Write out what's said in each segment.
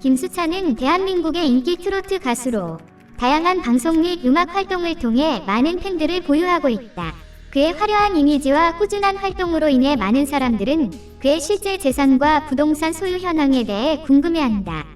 김수찬은 대한민국의 인기 트로트 가수로 다양한 방송 및 음악 활동을 통해 많은 팬들을 보유하고 있다. 그의 화려한 이미지와 꾸준한 활동으로 인해 많은 사람들은 그의 실제 재산과 부동산 소유 현황에 대해 궁금해한다.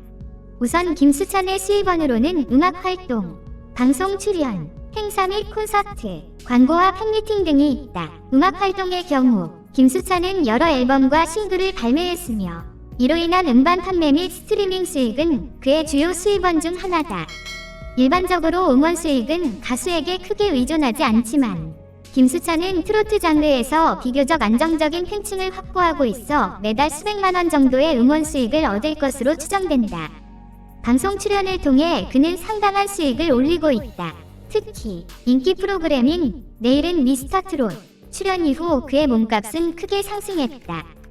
우선 김수찬의 수입원으로는 음악 활동, 방송 출연, 행사 및 콘서트, 광고와 팬미팅 등이 있다. 음악 활동의 경우 김수찬은 여러 앨범과 싱글을 발매했으며 이로 인한 음반 판매 및 스트리밍 수익은 그의 주요 수입원 중 하나다. 일반적으로 음원 수익은 가수에게 크게 의존하지 않지만 김수찬은 트로트 장르에서 비교적 안정적인 팬층을 확보하고 있어 매달 수백만 원 정도의 음원 수익을 얻을 것으로 추정된다. 방송 출연을 통해 그는 상당한 수익을 올리고 있다. 특히 인기 프로그램인 내일은 미스터 트롯 출연 이후 그의 몸값은 크게 상승했다.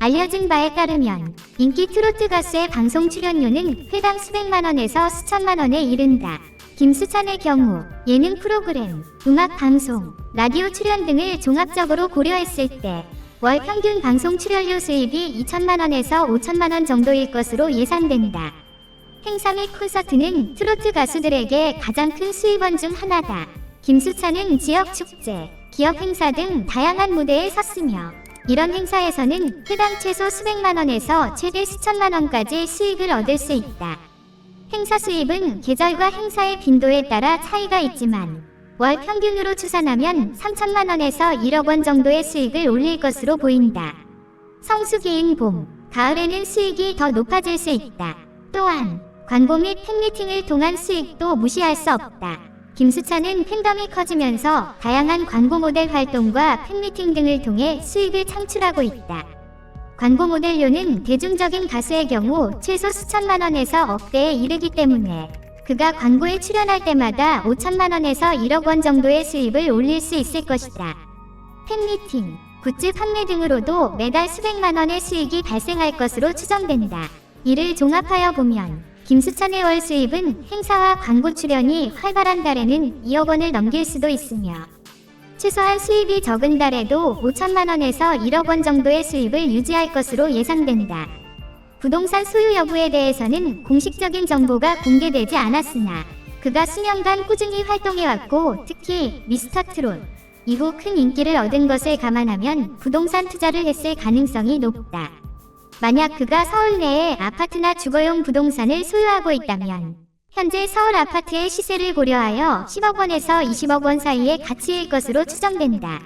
알려진 바에 따르면 인기 트로트 가수의 방송 출연료는 회당 수백만 원에서 수천만 원에 이른다. 김수찬의 경우 예능 프로그램, 음악 방송, 라디오 출연 등을 종합적으로 고려했을 때 월 평균 방송 출연료 수입이 2천만 원에서 5천만 원 정도일 것으로 예상된다. 행사 및 콘서트는 트로트 가수들에게 가장 큰 수입원 중 하나다. 김수찬은 지역 축제, 기업 행사 등 다양한 무대에 섰으며 이런 행사에서는 회당 최소 수백만 원에서 최대 수천만 원까지 수익을 얻을 수 있다. 행사 수입은 계절과 행사의 빈도에 따라 차이가 있지만 월 평균으로 추산하면 3천만 원에서 1억 원 정도의 수익을 올릴 것으로 보인다. 성수기인 봄, 가을에는 수익이 더 높아질 수 있다. 또한 광고 및 팬미팅을 통한 수익도 무시할 수 없다. 김수찬은 팬덤이 커지면서 다양한 광고 모델 활동과 팬미팅 등을 통해 수익을 창출하고 있다. 광고 모델료는 대중적인 가수의 경우 최소 수천만 원에서 억대에 이르기 때문에 그가 광고에 출연할 때마다 5천만 원에서 1억 원 정도의 수입을 올릴 수 있을 것이다. 팬미팅, 굿즈 판매 등으로도 매달 수백만 원의 수익이 발생할 것으로 추정된다. 이를 종합하여 보면 김수찬의 월 수입은 행사와 광고 출연이 활발한 달에는 2억 원을 넘길 수도 있으며 최소한 수입이 적은 달에도 5천만 원에서 1억 원 정도의 수입을 유지할 것으로 예상된다. 부동산 소유 여부에 대해서는 공식적인 정보가 공개되지 않았으나 그가 수년간 꾸준히 활동해왔고 특히 미스터 트롯 이후 큰 인기를 얻은 것을 감안하면 부동산 투자를 했을 가능성이 높다. 만약 그가 서울 내에 아파트나 주거용 부동산을 소유하고 있다면 현재 서울 아파트의 시세를 고려하여 10억 원에서 20억 원 사이의 가치일 것으로 추정된다.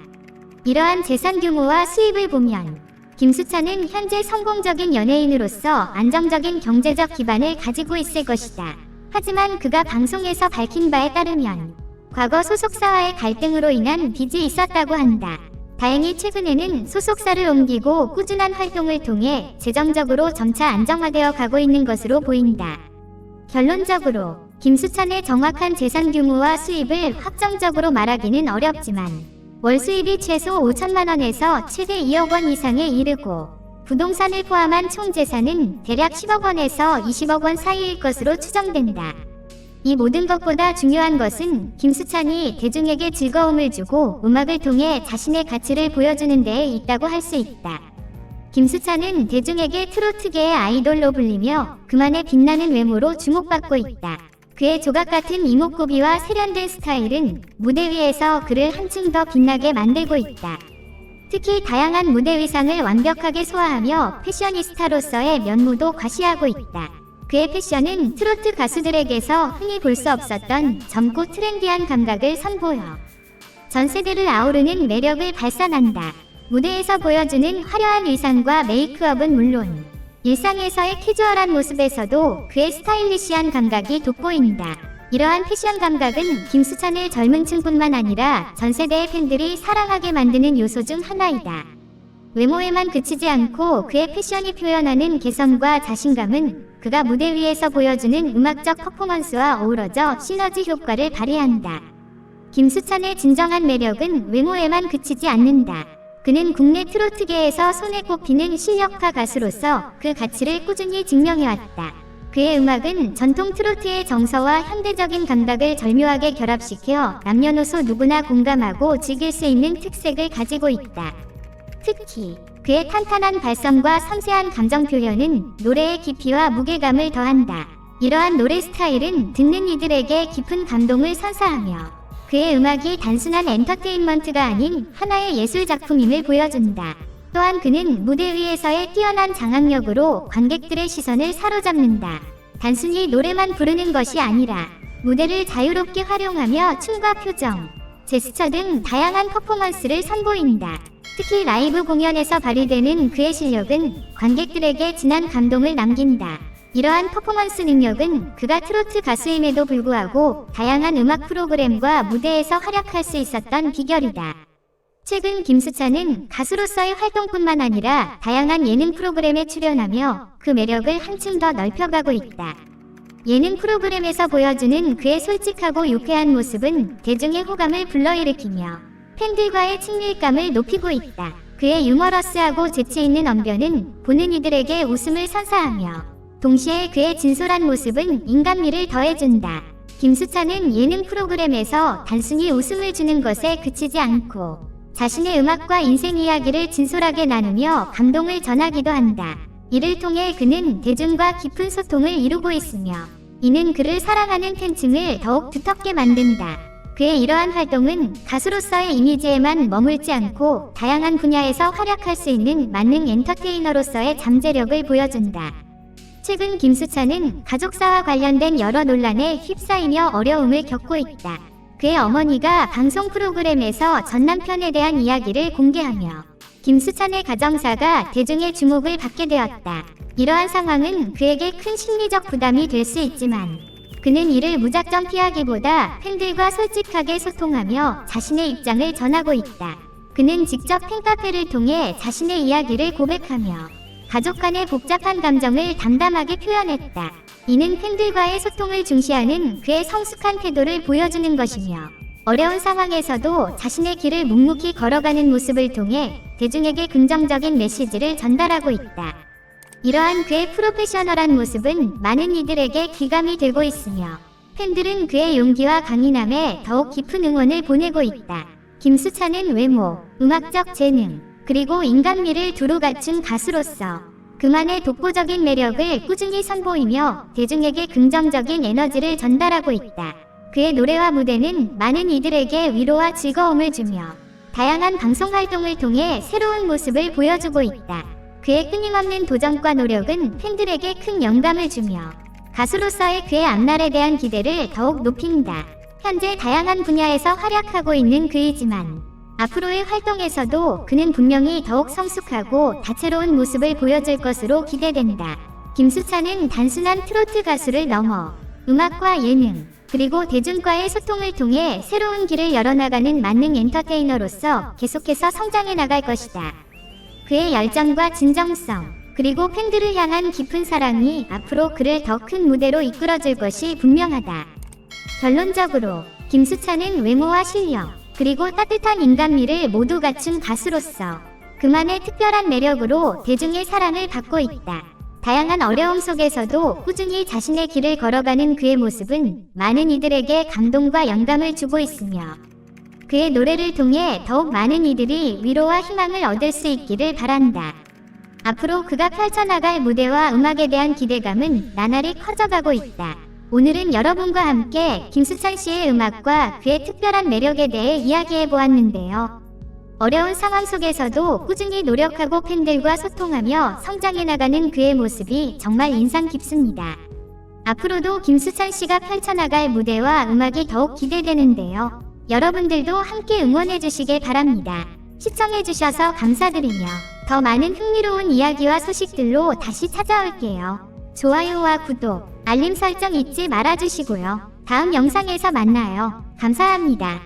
이러한 재산 규모와 수입을 보면 김수찬은 현재 성공적인 연예인으로서 안정적인 경제적 기반을 가지고 있을 것이다. 하지만 그가 방송에서 밝힌 바에 따르면 과거 소속사와의 갈등으로 인한 빚이 있었다고 한다. 다행히 최근에는 소속사를 옮기고 꾸준한 활동을 통해 재정적으로 점차 안정화되어 가고 있는 것으로 보인다. 결론적으로 김수찬의 정확한 재산 규모와 수입을 확정적으로 말하기는 어렵지만 월 수입이 최소 5천만 원에서 최대 2억 원 이상에 이르고 부동산을 포함한 총 재산은 대략 10억 원에서 20억 원 사이일 것으로 추정된다. 이 모든 것보다 중요한 것은 김수찬이 대중에게 즐거움을 주고 음악을 통해 자신의 가치를 보여주는 데에 있다고 할 수 있다. 김수찬은 대중에게 트로트계의 아이돌로 불리며 그만의 빛나는 외모로 주목받고 있다. 그의 조각 같은 이목구비와 세련된 스타일은 무대 위에서 그를 한층 더 빛나게 만들고 있다. 특히 다양한 무대 의상을 완벽하게 소화하며 패셔니스타로서의 면모도 과시하고 있다. 그의 패션은 트로트 가수들에게서 흔히 볼 수 없었던 젊고 트렌디한 감각을 선보여 전 세대를 아우르는 매력을 발산한다. 무대에서 보여주는 화려한 의상과 메이크업은 물론 일상에서의 캐주얼한 모습에서도 그의 스타일리시한 감각이 돋보인다. 이러한 패션 감각은 김수찬을 젊은 층뿐만 아니라 전 세대의 팬들이 사랑하게 만드는 요소 중 하나이다. 외모에만 그치지 않고 그의 패션이 표현하는 개성과 자신감은 그가 무대 위에서 보여주는 음악적 퍼포먼스와 어우러져 시너지 효과를 발휘한다. 김수찬의 진정한 매력은 외모에만 그치지 않는다. 그는 국내 트로트계에서 손에 꼽히는 실력파 가수로서 그 가치를 꾸준히 증명해왔다. 그의 음악은 전통 트로트의 정서와 현대적인 감각을 절묘하게 결합시켜 남녀노소 누구나 공감하고 즐길 수 있는 특색을 가지고 있다. 특히 그의 탄탄한 발성과 섬세한 감정 표현은 노래의 깊이와 무게감을 더한다. 이러한 노래 스타일은 듣는 이들에게 깊은 감동을 선사하며 그의 음악이 단순한 엔터테인먼트가 아닌 하나의 예술 작품임을 보여준다. 또한 그는 무대 위에서의 뛰어난 장악력으로 관객들의 시선을 사로잡는다. 단순히 노래만 부르는 것이 아니라 무대를 자유롭게 활용하며 춤과 표정, 제스처 등 다양한 퍼포먼스를 선보인다. 특히 라이브 공연에서 발휘되는 그의 실력은 관객들에게 진한 감동을 남긴다. 이러한 퍼포먼스 능력은 그가 트로트 가수임에도 불구하고 다양한 음악 프로그램과 무대에서 활약할 수 있었던 비결이다. 최근 김수찬은 가수로서의 활동뿐만 아니라 다양한 예능 프로그램에 출연하며 그 매력을 한층 더 넓혀가고 있다. 예능 프로그램에서 보여주는 그의 솔직하고 유쾌한 모습은 대중의 호감을 불러일으키며 팬들과의 친밀감을 높이고 있다. 그의 유머러스하고 재치있는 언변은 보는 이들에게 웃음을 선사하며 동시에 그의 진솔한 모습은 인간미를 더해준다. 김수찬은 예능 프로그램에서 단순히 웃음을 주는 것에 그치지 않고 자신의 음악과 인생 이야기를 진솔하게 나누며 감동을 전하기도 한다. 이를 통해 그는 대중과 깊은 소통을 이루고 있으며 이는 그를 사랑하는 팬층을 더욱 두텁게 만든다. 그의 이러한 활동은 가수로서의 이미지에만 머물지 않고 다양한 분야에서 활약할 수 있는 만능 엔터테이너로서의 잠재력을 보여준다. 최근 김수찬은 가족사와 관련된 여러 논란에 휩싸이며 어려움을 겪고 있다. 그의 어머니가 방송 프로그램에서 전 남편에 대한 이야기를 공개하며 김수찬의 가정사가 대중의 주목을 받게 되었다. 이러한 상황은 그에게 큰 심리적 부담이 될 수 있지만 그는 이를 무작정 피하기보다 팬들과 솔직하게 소통하며 자신의 입장을 전하고 있다. 그는 직접 팬카페를 통해 자신의 이야기를 고백하며 가족 간의 복잡한 감정을 담담하게 표현했다. 이는 팬들과의 소통을 중시하는 그의 성숙한 태도를 보여주는 것이며 어려운 상황에서도 자신의 길을 묵묵히 걸어가는 모습을 통해 대중에게 긍정적인 메시지를 전달하고 있다. 이러한 그의 프로페셔널한 모습은 많은 이들에게 귀감이 되고 있으며 팬들은 그의 용기와 강인함에 더욱 깊은 응원을 보내고 있다. 김수찬은 외모, 음악적 재능, 그리고 인간미를 두루 갖춘 가수로서 그만의 독보적인 매력을 꾸준히 선보이며 대중에게 긍정적인 에너지를 전달하고 있다. 그의 노래와 무대는 많은 이들에게 위로와 즐거움을 주며 다양한 방송 활동을 통해 새로운 모습을 보여주고 있다. 그의 끊임없는 도전과 노력은 팬들에게 큰 영감을 주며 가수로서의 그의 앞날에 대한 기대를 더욱 높인다. 현재 다양한 분야에서 활약하고 있는 그이지만 앞으로의 활동에서도 그는 분명히 더욱 성숙하고 다채로운 모습을 보여줄 것으로 기대된다. 김수찬은 단순한 트로트 가수를 넘어 음악과 예능, 그리고 대중과의 소통을 통해 새로운 길을 열어나가는 만능 엔터테이너로서 계속해서 성장해 나갈 것이다. 그의 열정과 진정성, 그리고 팬들을 향한 깊은 사랑이 앞으로 그를 더 큰 무대로 이끌어줄 것이 분명하다. 결론적으로 김수찬은 외모와 실력, 그리고 따뜻한 인간미를 모두 갖춘 가수로서 그만의 특별한 매력으로 대중의 사랑을 받고 있다. 다양한 어려움 속에서도 꾸준히 자신의 길을 걸어가는 그의 모습은 많은 이들에게 감동과 영감을 주고 있으며 그의 노래를 통해 더욱 많은 이들이 위로와 희망을 얻을 수 있기를 바란다. 앞으로 그가 펼쳐나갈 무대와 음악에 대한 기대감은 나날이 커져가고 있다. 오늘은 여러분과 함께 김수찬 씨의 음악과 그의 특별한 매력에 대해 이야기해 보았는데요. 어려운 상황 속에서도 꾸준히 노력하고 팬들과 소통하며 성장해 나가는 그의 모습이 정말 인상 깊습니다. 앞으로도 김수찬 씨가 펼쳐나갈 무대와 음악이 더욱 기대되는데요. 여러분들도 함께 응원해 주시길 바랍니다. 시청해 주셔서 감사드리며 더 많은 흥미로운 이야기와 소식들로 다시 찾아올게요. 좋아요와 구독, 알림 설정 잊지 말아주시고요. 다음 영상에서 만나요. 감사합니다.